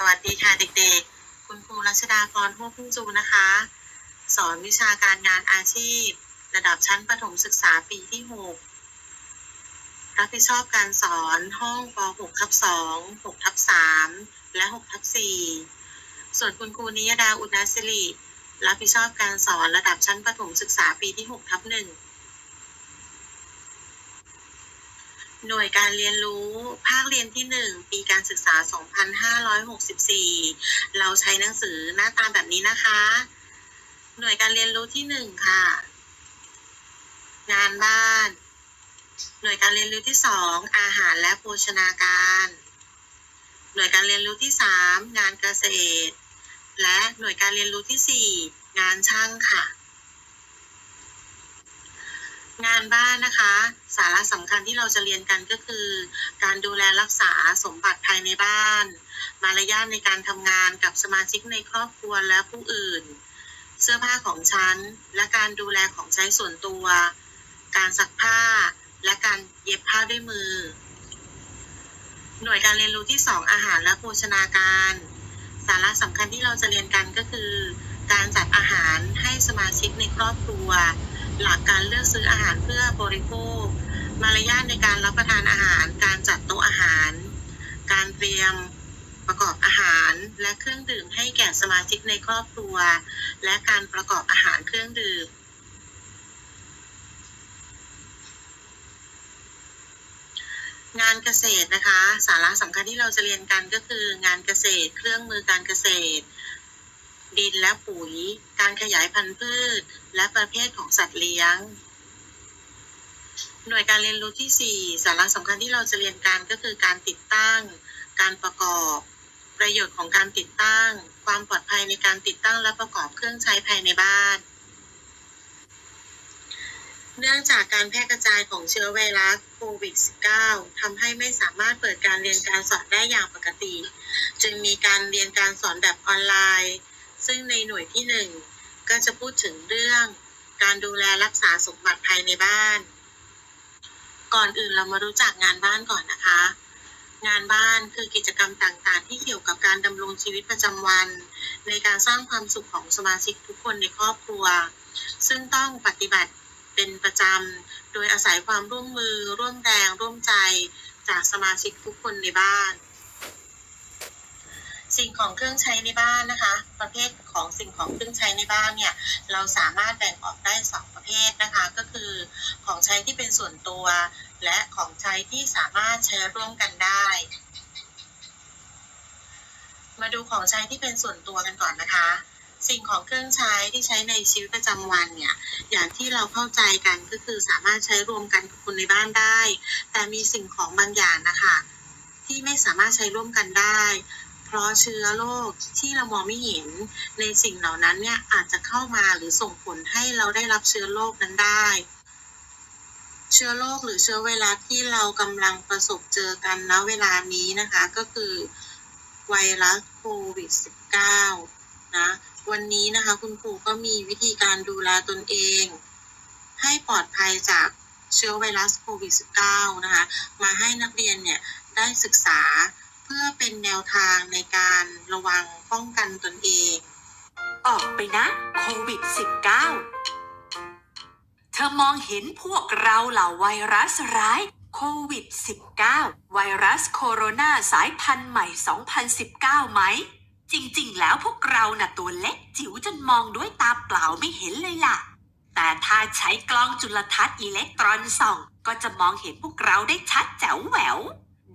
สวัสดีค่ะเด็กๆ คุณครูรัชดาพรพวกพึ่งจูนะคะ สอนวิชาการงานอาชีพ ระดับชั้นประถมศึกษาปีที่ 6 รับผิดชอบการสอนห้องป .6 ทับ2 6ทับ3และ6ทับ4ส่วนคุณครูนิยดาอุณาสิริรับผิดชอบการสอนระดับชั้นประถมศึกษาปีที่ 6 ทับ1 หน่วยการเรียนรู้ภาคเรียนที่ 1 ปีการศึกษา 2564 เราใช้หนังสือหน้าตาแบบนี้นะคะ หน่วยการเรียนรู้ที่ 1 ค่ะ งานบ้าน หน่วยการเรียนรู้ที่ 2 อาหารและโภชนาการ หน่วยการเรียนรู้ที่ 3 งานเกษตร และหน่วยการเรียนรู้ที่ 4 งานช่างค่ะ งานบ้านนะคะ สาระสำคัญที่เราจะเรียนกันก็คือ การดูแลรักษาสมบัติภายในบ้าน มารยาทในการทำงานกับสมาชิกในครอบครัวและผู้อื่น เสื้อผ้าของฉัน และการดูแลของใช้ส่วนตัว การซักผ้า และการเย็บผ้าด้วยมือ หน่วยการเรียนรู้ที่ 2 อาหารและโภชนาการ สาระสำคัญที่เราจะเรียนกันก็คือ การจัดอาหารให้สมาชิกในครอบครัว หลักการเลือกซื้ออาหารเพื่อบริโภค มารยาทในการรับประทานอาหาร การจัดโต๊ะอาหาร การเตรียมประกอบอาหารและเครื่องดื่มให้แก่สมาชิกในครอบครัว และการประกอบอาหารเครื่องดื่มงานเกษตรนะคะ สาระสำคัญที่เราจะเรียนกันก็คืองานเกษตร เครื่องมือการเกษตร ดินและปุ๋ย การขยายพันธุ์พืช และประเภทของสัตว์เลี้ยง หน่วยการเรียนรู้ที่ 4 สาระสำคัญที่เราจะเรียนกันก็คือการติดตั้ง การประกอบ ประโยชน์ของการติดตั้ง ความปลอดภัยในการติดตั้งและประกอบเครื่องใช้ภายในบ้านเนื่องจากการแพร่กระจายของเชื้อไวรัสโควิด -19 ทำให้ไม่สามารถเปิดการเรียนการสอนได้อย่างปกติ จึงมีการเรียนการสอนแบบออนไลน์ ซึ่งในหน่วยที่1ก็จะพูดถึงเรื่องการดูแลรักษาสมบัติภายในบ้าน ก่อนอื่นเรามารู้จักงานบ้านก่อนนะคะ งานบ้านคือกิจกรรมต่างๆ ที่เกี่ยวกับการดำรงชีวิตประจำวัน ในการสร้างความสุขของสมาชิกทุกคนในครอบครัว ซึ่งต้องปฏิบัติเป็นประจำ โดยอาศัยความร่วมมือ ร่วมแรง ร่วมใจจากสมาชิกทุกคนในบ้าน สิ่งของเครื่องใช้ในบ้านนะคะ ประเภทของสิ่งของเครื่องใช้ในบ้านเนี่ยเราสามารถแบ่งออกได้สองประเภทนะคะ ก็คือของใช้ที่เป็นส่วนตัว และของใช้ที่สามารถใช้ร่วมกันได้ มาดูของใช้ที่เป็นส่วนตัวกันก่อนนะคะ สิ่งของเครื่องใช้ที่ใช้ในชีวิตประจำวันเนี่ยอย่างที่เราเข้าใจกันก็คือสามารถใช้รวมกันกับคนในบ้านได้ แต่มีสิ่งของบางอย่างนะคะที่ไม่สามารถใช้ร่วมกันได้ เพราะเชื้อโรคที่เรามองไม่เห็นในสิ่งเหล่านั้นเนี่ยอาจจะเข้ามาหรือส่งผลให้เราได้รับเชื้อโรคนั้นได้ เชื้อโรคหรือเชื้อไวรัสที่เรากำลังประสบเจอกันณเวลานี้นะคะก็คือไวรัสโควิด -19 นะวันนี้นะคะคุณครูก็มีวิธีการดูแลตนเอง ให้ปลอดภัยจากเชื้อไวรัสโควิด -19 นะคะมาให้นักเรียนเนี่ยได้ศึกษา พื่อเป็นแนวทางในการระวังป้องกันตนเอง ออกไปนะโควิด -19 เธอมองเห็นพวกเราเหล่าไวรัสร้ายโควิด -19 ไวรัสโคโรนาสายพันธุ์ใหม่ 2019 ไหม จริงๆ แล้วพวกเราน่ะตัวเล็กจิ๋วจนมองด้วยตาเปล่าไม่เห็นเลยล่ะ แต่ถ้าใช้กล้องจุลทรรศน์อิเล็กตรอนส่อง ก็จะมองเห็นพวกเราได้ชัดแจ๋วแหวว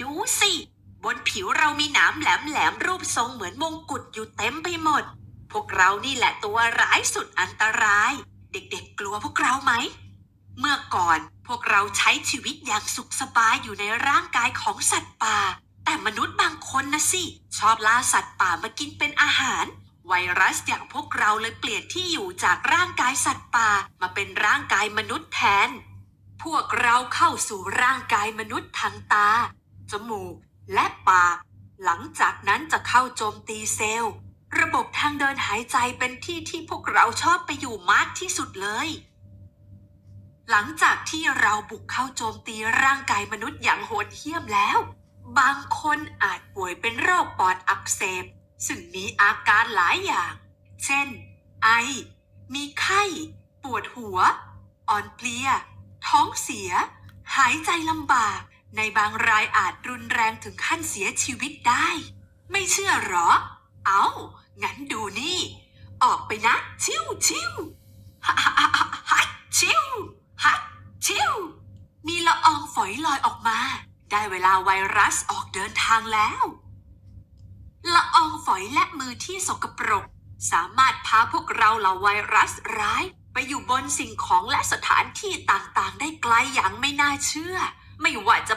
ดูสิ บนผิวเรามีหนามแหลมๆรูปทรงเหมือนมงกุฎอยู่เต็มไปหมด พวกเรานี่แหละตัวร้ายสุดอันตราย เด็กๆ กลัวพวกเราไหม เมื่อก่อนพวกเราใช้ชีวิตอย่างสุขสบายอยู่ในร่างกายของสัตว์ป่า แต่มนุษย์บางคนนะสิ ชอบล่าสัตว์ป่ามากินเป็นอาหาร ไวรัสอย่างพวกเราเลยเปลี่ยนที่อยู่จากร่างกายสัตว์ป่ามาเป็นร่างกายมนุษย์แทน พวกเราเข้าสู่ร่างกายมนุษย์ทางตา จมูก และปาก หลังจากนั้นจะเข้าโจมตีเซลล์ ระบบทางเดินหายใจเป็นที่ที่พวกเราชอบไปอยู่มากที่สุดเลย หลังจากที่เราบุกเข้าโจมตีร่างกายมนุษย์อย่างโหดเหี้ยมแล้ว บางคนอาจป่วยเป็นโรคปอดอักเสบ ซึ่งมีอาการหลายอย่าง เช่น ไอ มีไข้ ปวดหัว อ่อนเพลีย ท้องเสีย หายใจลำบาก ในบางรายอาจรุนแรงถึงขั้นเสียชีวิตได้ ไม่เชื่อหรอ เอางั้นดูนี่ ออกไปนะ ชิวชิวฮัฮัฮัฮัชิวฮัชิวมีละอองฝอยลอยออกมา ได้เวลาไวรัสออกเดินทางแล้ว ละอองฝอยและมือที่สกปรก สามารถพาพวกเราเหล่าไวรัสร้าย ไปอยู่บนสิ่งของและสถานที่ต่างๆ ได้ไกลอย่างไม่น่าเชื่อ ไม่ว่าจะ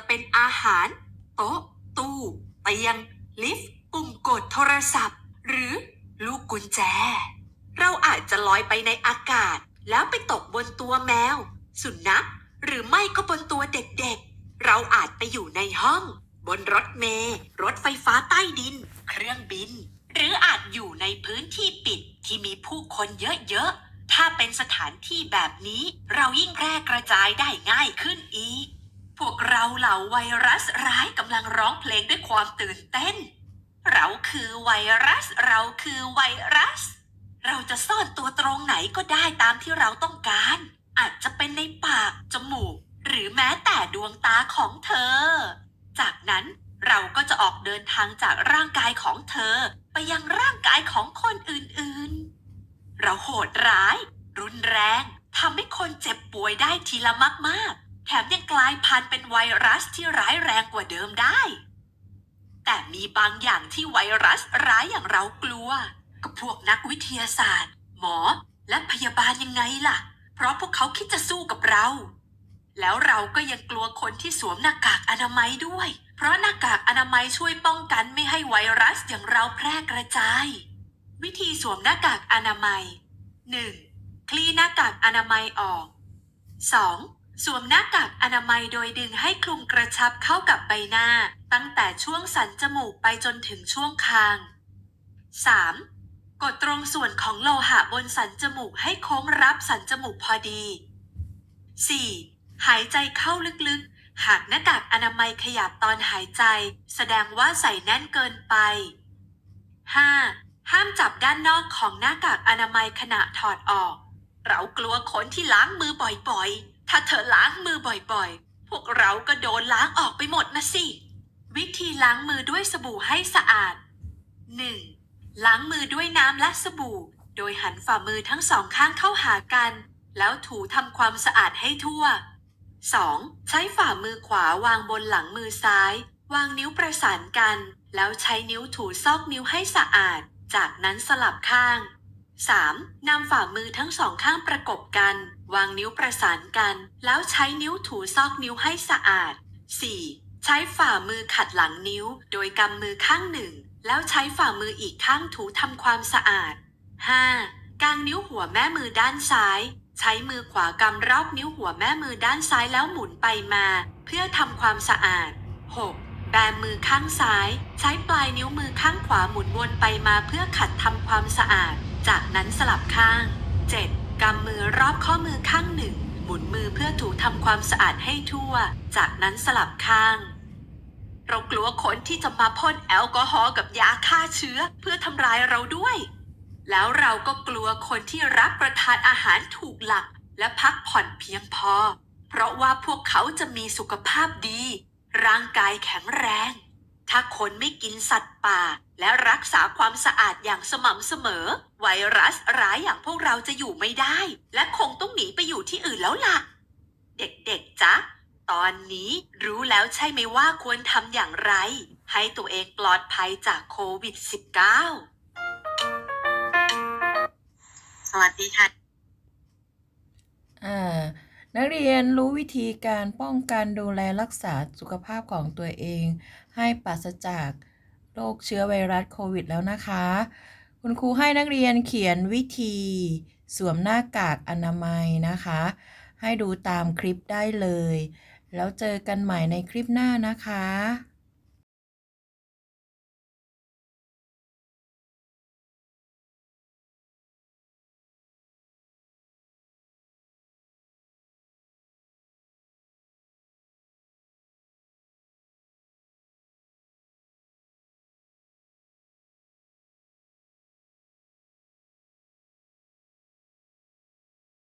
าร โต๊ะ ตู้เตียง ลิฟต์ปุ่มกดโทรศัพท์ หรือลูกกุญแจ เราอาจจะลอยไปในอากาศ แล้วไปตกบนตัวแมว สุนัขหรือไม่ก็บนตัวเด็กๆ เราอาจไปอยู่ในห้อง บนรถเมล์รถไฟฟ้าใต้ดิน เครื่องบิน หรืออาจอยู่ในพื้นที่ปิดที่มีผู้คนเยอะๆ ถ้าเป็นสถานที่แบบนี้ เรายิ่งแพร่กระจายได้ง่ายขึ้นอีก พวกเราเหล่าไวรัสร้ายกำลังร้องเพลงด้วยความตื่นเต้น เราคือไวรัส เราคือไวรัส เราจะซ่อนตัวตรงไหนก็ได้ตามที่เราต้องการ อาจจะเป็นในปาก จมูก หรือแม้แต่ดวงตาของเธอ จากนั้นเราก็จะออกเดินทางจากร่างกายของเธอ ไปยังร่างกายของคนอื่นๆ เราโหดร้าย รุนแรงทำให้คนเจ็บป่วยได้ทีละมากๆ แถมยังกลายพันธุ์เป็นไวรัสที่ร้ายแรงกว่าเดิมได้ แต่มีบางอย่างที่ไวรัสร้ายอย่างเรากลัว กับพวกนักวิทยาศาสตร์ หมอ และพยาบาลยังไงล่ะ เพราะพวกเขาคิดจะสู้กับเรา แล้วเราก็ยังกลัวคนที่สวมหน้ากากอนามัยด้วย เพราะหน้ากากอนามัยช่วยป้องกันไม่ให้ไวรัสอย่างเราแพร่กระจาย วิธีสวมหน้ากากอนามัย 1. คลี่หน้ากากอนามัยออก 2. สวมหน้ากากอนามัยโดยดึงให้คลุมกระชับเข้ากับใบหน้า ตั้งแต่ช่วงสันจมูกไปจนถึงช่วงคาง 3. กดตรงส่วนของโลหะบนสันจมูกให้โค้งรับสันจมูกพอดี 4. หายใจเข้าลึกๆ หากหน้ากากอนามัยขยับตอนหายใจ แสดงว่าใส่แน่นเกินไป 5. ห้ามจับด้านนอกของหน้ากากอนามัยขณะถอดออก เรากลัวคนที่ล้างมือบ่อยๆ ถ้าเธอล้างมือบ่อยๆ พวกเราก็โดนล้างออกไปหมดนะสิ วิธีล้างมือด้วยสบู่ให้สะอาด 1. ล้างมือด้วยน้ำและสบู่ โดยหันฝ่ามือทั้งสองข้างเข้าหากัน แล้วถูทำความสะอาดให้ทั่ว 2. ใช้ฝ่ามือขวาวางบนหลังมือซ้าย วางนิ้วประสานกัน แล้วใช้นิ้วถูซอกนิ้วให้สะอาด จากนั้นสลับข้าง 3. นำฝ่ามือทั้งสองข้างประกบกัน วางนิ้วประสานกัน แล้วใช้นิ้วถูซอกนิ้วให้สะอาด 4. ใช้ฝ่ามือขัดหลังนิ้ว โดยกำมือข้างหนึ่ง แล้วใช้ฝ่ามืออีกข้างถูทำความสะอาด 5. กางนิ้วหัวแม่มือด้านซ้าย ใช้มือขวากำรอบนิ้วหัวแม่มือด้านซ้ายแล้วหมุนไปมา เพื่อทำความสะอาด 6. แบมือข้างซ้าย ใช้ปลายนิ้วมือข้างขวาหมุนวนไปมาเพื่อขัดทำความสะอาด จากนั้นสลับข้าง 7. กำมือรอบข้อมือข้างหนึ่ง หมุนมือเพื่อถูทำความสะอาดให้ทั่ว จากนั้นสลับข้าง เรากลัวคนที่จะมาพ่นแอลกอฮอล์กับยาฆ่าเชื้อเพื่อทำร้ายเราด้วย แล้วเราก็กลัวคนที่รับประทานอาหารถูกหลัก และพักผ่อนเพียงพอ เพราะว่าพวกเขาจะมีสุขภาพดี ร่างกายแข็งแรง ถ้าคนไม่กินสัตว์ป่า และรักษาความสะอาดอย่างสม่ำเสมอ ไวรัสร้ายอย่างพวกเราจะอยู่ไม่ได้ และคงต้องหนีไปอยู่ที่อื่นแล้วล่ะ เด็กๆจ๊ะ ตอนนี้รู้แล้วใช่ไหมว่าควรทำอย่างไร ให้ตัวเองปลอดภัยจากโควิด -19 สวัสดีค่ะ อ่า นักเรียนรู้วิธีการป้องกันดูแลรักษาสุขภาพของตัวเอง ให้ปราศจากโรคเชื้อไวรัสโควิดแล้วนะคะ คุณครูให้นักเรียนเขียนวิธีสวมหน้ากากอนามัยนะคะ ให้ดูตามคลิปได้เลย แล้วเจอกันใหม่ในคลิปหน้านะคะ